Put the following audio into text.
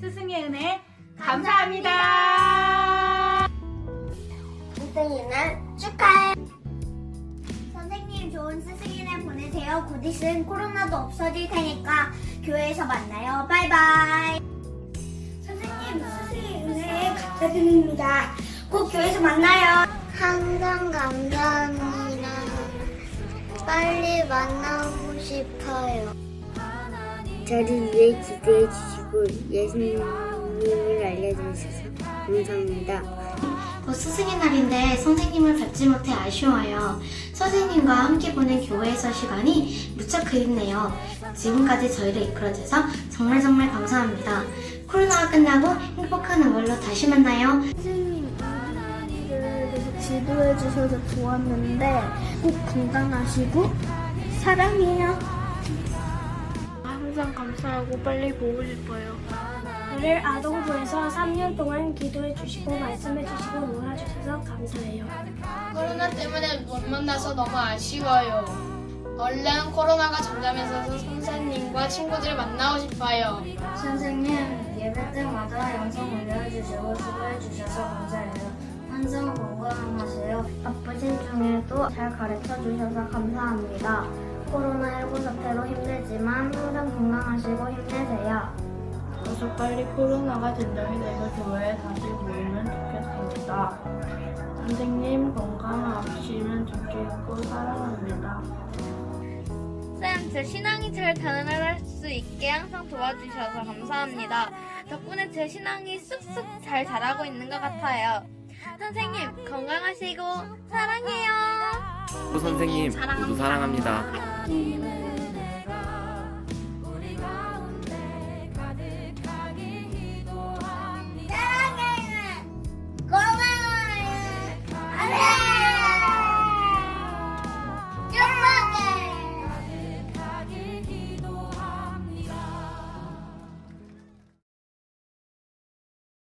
하나님의 은혜 감사합니다. 스승의 축하해. 선생님 좋은 스승의 날 보내세요. 곧 있으면 코로나도 없어질 테니까 교회에서 만나요. 바이바이. 선생님 스승의 은혜 감사드립니다. 곧 교회에서 만나요. 항상 감사합니다. 빨리 만나고 싶어요. 저를 위해 기도해 주시고 예수님을 알려주셔서 감사합니다. 곧 스승의 날인데 선생님을 뵙지 못해 아쉬워요. 선생님과 함께 보낸 교회에서 시간이 무척 그립네요. 지금까지 저희를 이끌어줘서 정말 정말 감사합니다. 코로나가 끝나고 행복한 5월로 다시 만나요. 선생님, 우리를 계속 지도해 주셔서 좋았는데 꼭 건강하시고 사랑해요. 감사하고 빨리 보고 싶어요. 저를 아동부에서 3년 동안 기도해 주시고 말씀해 주시고 놀아주셔서 감사해요. 코로나 때문에 못 만나서 너무 아쉬워요. 얼른 코로나가 잠잠해서 선생님과 친구들 만나고 싶어요. 선생님, 예배 때마다 영상 올려주시고 수고해 주셔서 감사해요. 항상 건강하세요. 바쁘신 중에도 잘 가르쳐 주셔서 감사합니다. 코로나19 사태로 힘들지만 항상 건강하시고 힘내세요. 어서 빨리 코로나가 진정이 돼서 교회에 다시 모이면 좋겠습니다. 선생님 건강하시면 좋겠고 사랑합니다. 쌤, 제 신앙이 잘 자라날 수 있게 항상 도와주셔서 감사합니다. 덕분에 제 신앙이 쑥쑥 잘 자라고 있는 것 같아요. 선생님, 건강하시고 사랑해요. 선생님 모두 사랑합니다. Ангеле.